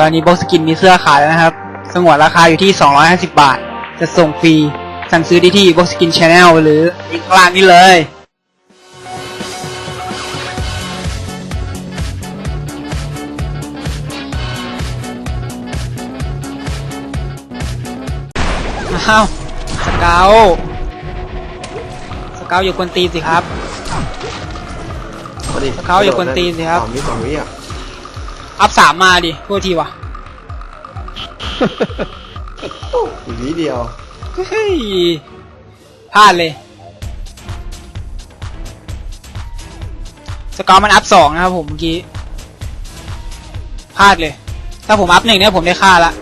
ตอนนี้บ็อกสกินมีเสื้อขายแล้วนะครับ สงวนราคาอยู่ที่ 250 บาท จะส่งฟรี สั่งซื้อได้ที่บ็อกสกินชาแนลหรือลิงก์ข้างล่างนี้เลยอ้าวสเกลสเกลอยู่คนตีนสิครับมาดิเขาอยู่คนตีนสิครับ สามวิสองวิอะ อัพสามมาดิโทษทีวะอีกนิดเดียวเฮ้ยพลาดเลย สกอร์มันอัพสองนะครับผมเมื่อกี้พลาดเลย ถ้าผมอัพหนึ่งเนี่ยผมได้ค่าละ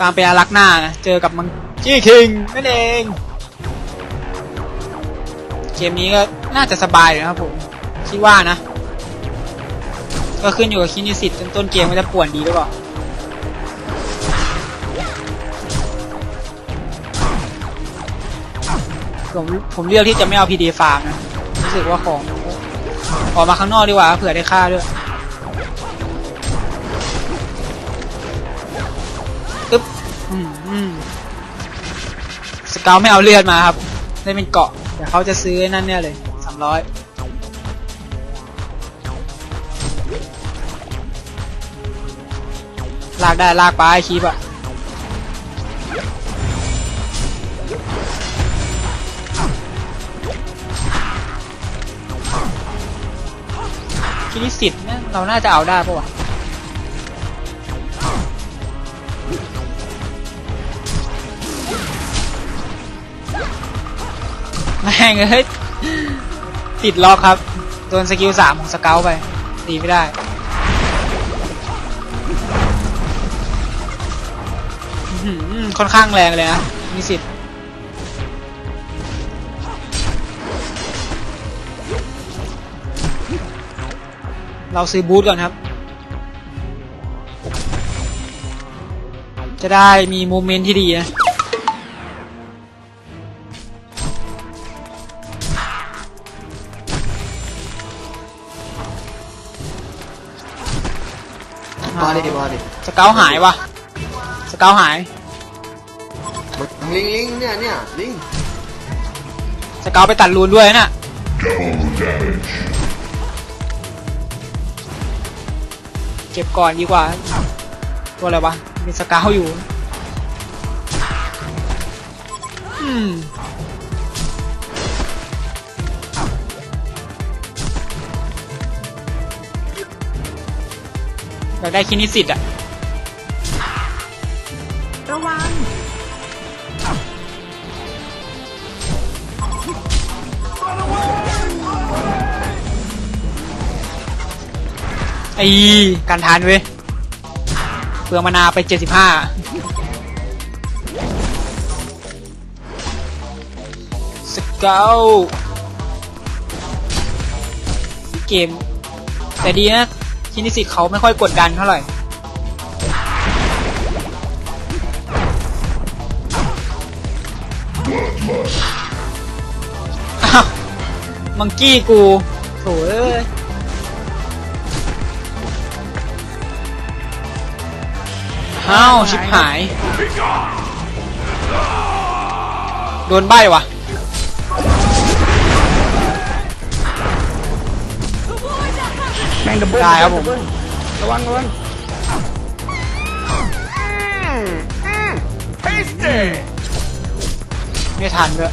การไปอารักหน้านะ เจอกับมังจี้คิงนั่นเอง เกมนี้ก็น่าจะสบายอยู่นะครับผม คิดว่านะ ก็ขึ้นอยู่กับคินิสิตต้นต้นเกมว่าจะป่วนดีหรือเปล่าผมผมเลือกที่จะไม่เอาพีดีฟาร์มนะ รู้สึกว่าของออกมาข้างนอกดีกว่าเผื่อได้ค่าด้วยอึ๊บอืมอืมสเกลไม่เอาเลือดมาครับ ได้เป็นเกาะเดี๋ยวเขาจะซื้อนั่นเนี่ยเลยสามร้อย ลากได้ลากไปคีบอะคินิสิตเนี่ยเราน่าจะเอาได้ปะวะแม่งเอ้ยติดล็อกครับ โดนสกิลสามของสเกลไปตีไม่ได้ ค่อนข้างแรงเลยนะ มีสิทธิ์เราซื้อบูธก่อนครับ จะได้มีโมเมนต์ที่ดีนะมาดิมาดิสเกลหายวะสเกลหายมัน ลิงลิงเนี่ยเนี่ยลิงสเกลไปตัดรูนด้วยนะเก็บก่อนดีกว่า ตัวอะไรวะ มีสเกลอยู่ อืมอยากได้คินิสิตอะระ ไอ้การทานเว้ยเปลืองมานาไปเจ็ดสิบห้าสเกลเกม แต่ดีนะคินิสิตเขาไม่ค่อยกดดันเท่าไหร่มังกี้กูโถ่ อ้ยอ้าวชิบหาย โดนใบวะแม่งดับได้ครับผมระวังระวังไม่ทันด้วย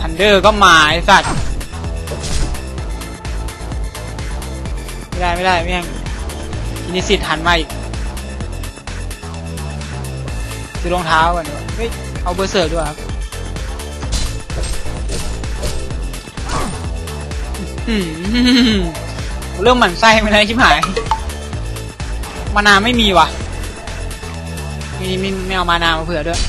ทันเดอร์ก็มาไอสัตว์ ไม่ได้ไม่ได้แม่งอินิสิตหันมาอีกซื้อรองเท้าก่อนดีกว่าเฮ้ยเอาเบอร์เสิร์ฟด้วยครับอืมเริ่มหมั่นไส้ไม่ได้ชิบหายมานาไม่มีว่ะมีมีไม่เอามานามาเผื่อด้วย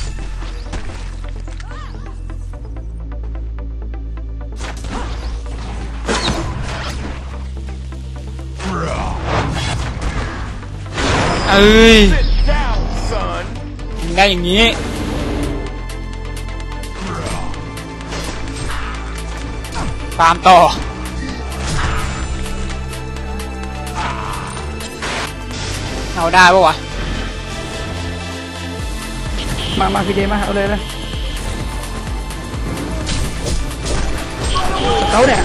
เอ้ยยิงได้อย่างนี้ฟาร์มต่อ เอาได้ปะวะ มา มาพี่เดมา เอาเลยเลยเขาเนี่ย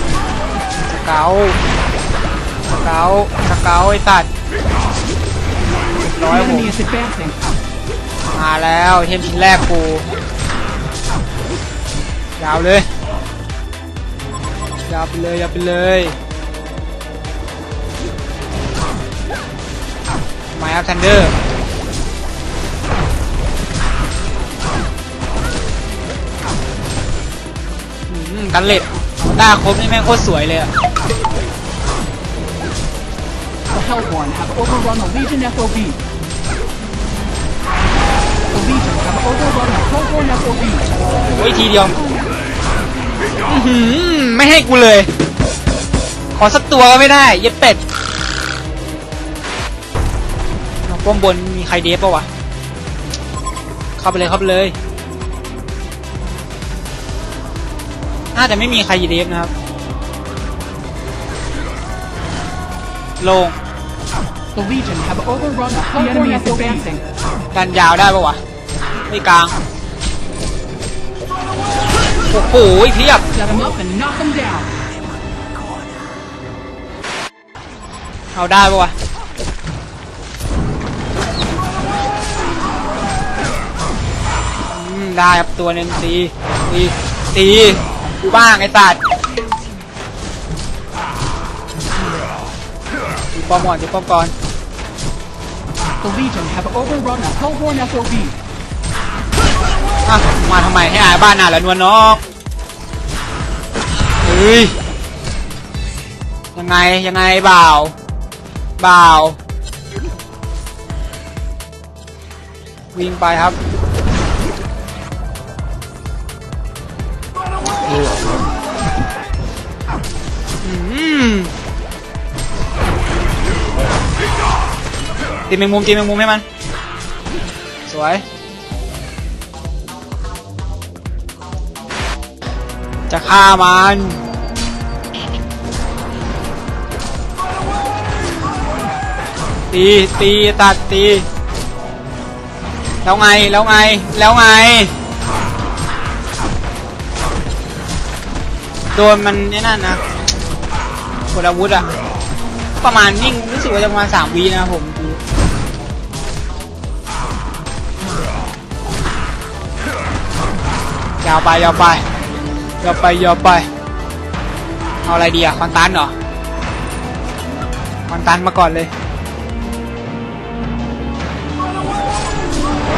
สเกาสเกาสเกาไอ้สัตว์ ร้อยผม enemy is advancing มาแล้วเทมชิ้นแรกกูยาวเลยยาวไปเลยยาวไปเลยมาครับทันเดอร์กันเล็ดหน้าครบนี่แม่งโคตรสวยเลยอะ The Hellborn have overrun the Legion FOB โอ้ยทีเดียวไม่ให้กูเลย ขอสักตัวก็ไม่ได้ เย็บเป็ดเอาป้อมบนมีใครเดฟปะวะ เข้าไปเลยเข้าไปเลย น่าจะไม่มีใครเดฟนะครับ ลง The Legion have overrun the Hellborn FOB advancing ดันยาวได้ปะวะไม่กลาง โอ้โหเพียบ Set them up and knock them down เอาได้ปะวะ อืม ได้ครับตัวหนึ่งตีตีตีกูบ้างไอ้สัตว์ ป้อมก่อนดูป้อมก่อน The Legion have overrun the Hellborn FOB อะมาทำไมให้อายบ้านนาละนวลน้องเฮ้ยยังไงยังไงบ่าวบ่าว วิ่งไปครับอืม ตีแมงมุมตีแมงมุมให้มัน สวย จะฆ่ามันตีตีตัดตีแล้วไงแล้วไงแล้วไงโดนมันนี่นั่นนะกดอาวุธอะประมาณนิ่งรู้สึกว่าจะประมาณสามวีนะผม ยาวไปยาวไปยาวไปยาวไป เอาอะไรดีอะคอนตันเหรอคอนตันมาก่อนเลย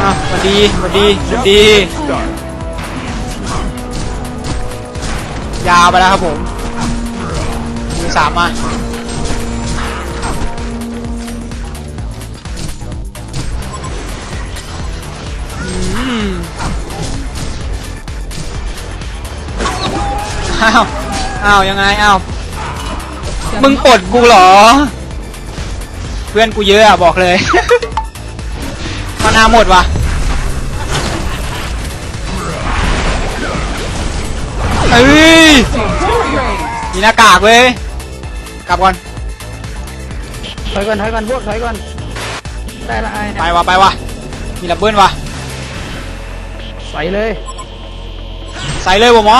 อะสวัสดีสวัสดีสวัสดี ยาวไปแล้วครับผมมือสามมาอืม อ้าว อ้าว ยังไง อ้าว มึงปลดกูเหรอ เพื่อนกูเยอะอะบอกเลย มานาหมดว่ะเอ้ย มีหน้ากากเว้ย กลับก่อน ถอยก่อนถอยก่อนพวกถอยก่อน ได้ละไอ้ไปว่ะไปว่ะมีดับเบิลว่ะใส่เลย ใส่เลยบ่หมอ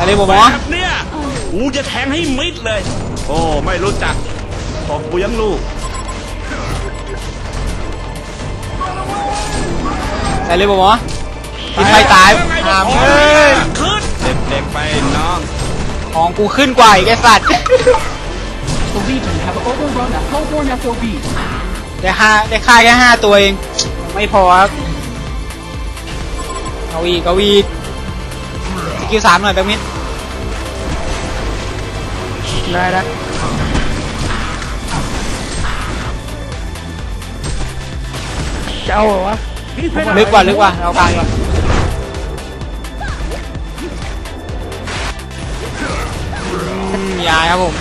ใส่เลยบ่หมอแบบเนี้ยกูจะแทงให้มิดเลย โอ้ ไม่รู้จักตบกูยังลูกใส่เลยบ่หมอกินไปตายหามเอ้ยขึ้นเด็กๆไปน้อง ของกูขึ้นกว่าอีกไอ้สัตว์ The Legion have overrun the Hellborn FOB ได้ห้าได้ค่าแค่ห้าตัวเอง ไม่พอครับเอาอีกเอาอีก สกิลสามหน่อยแบงมิดได้ละจะเอาเหรอวะลึกกว่าลึกกว่าเรากลางก่อนอืมยายครับผม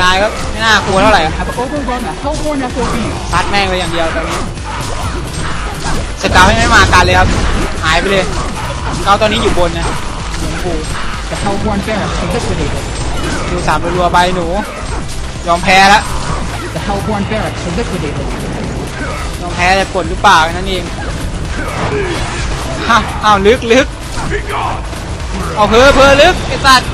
ยายก็ไม่น่ากลัวเท่าไหร่อะ have overrun the Hellborn FOB ซัดแม่งไปอย่างเดียวตอนนี้สเกาวยังไม่มากันเลยครับหายไปเลยสเกาวตอนนี้อยู่บนนะ กูแต่เข้าควรแก้แบบเอ็กซ์เพรสดูสามรัวใบหนู ยอมแพ้ละแต่เข้าควรแก้แบบเอ็กซ์เพรสยอมแพ้แต่วดหรือเปล่านั่นเองฮะอ้าวลึกลึกเอาเพอเพอลึกไอสัตว์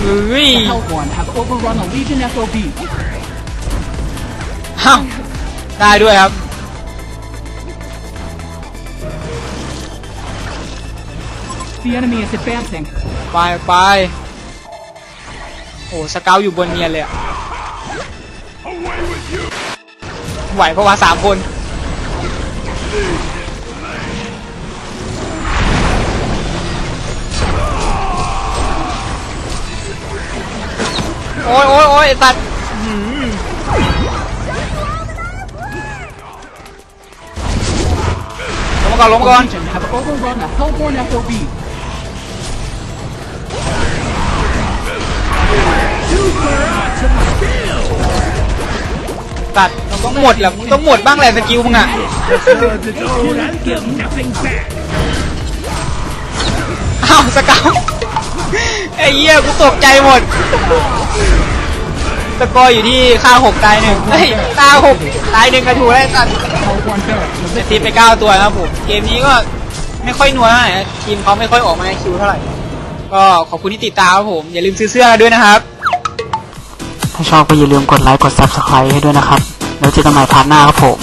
เฮ้ยห้าได้ด้วยครับ The enemy is advancing. ไปไปโอ้สเกลอยู่บนเนียนเลยอะไหวเพราะว่าสามคน โอ้ยโอ้ยโอ้ยไอ้สัตว์อื้อหือลงมาก่อนลงมาก่อน Legion have overrun a Hellborn FOB. ตัดมันต้องหมดแหละมึงต้องหมดบ้างแหละสกิลมึงอะ อ้าวสเกลไอ้เหี้ยกูตกใจหมด สกอร์อยู่ที่ค่าหกตายหนึ่งเฮ้ยค่าหกตายหนึ่งกระถูกแล้วไอ้สัตว์ Hellborn barracks are แต่ liquidated. ทีมไปเก้าตัวนะครับผมเกมนี้ก็ไม่ค่อยนัวเท่าไหร่นะทีมเขาไม่ค่อยออกมาในคิวเท่าไหร่ ก็ขอบคุณที่ติดตามครับผม อย่าลืมซื้อเสื้อด้วยนะครับ ถ้าชอบก็อย่าลืมกดไลค์กด Subscribe ให้ด้วยนะครับ แล้วเจอกันใหม่พาร์ทหน้าครับผม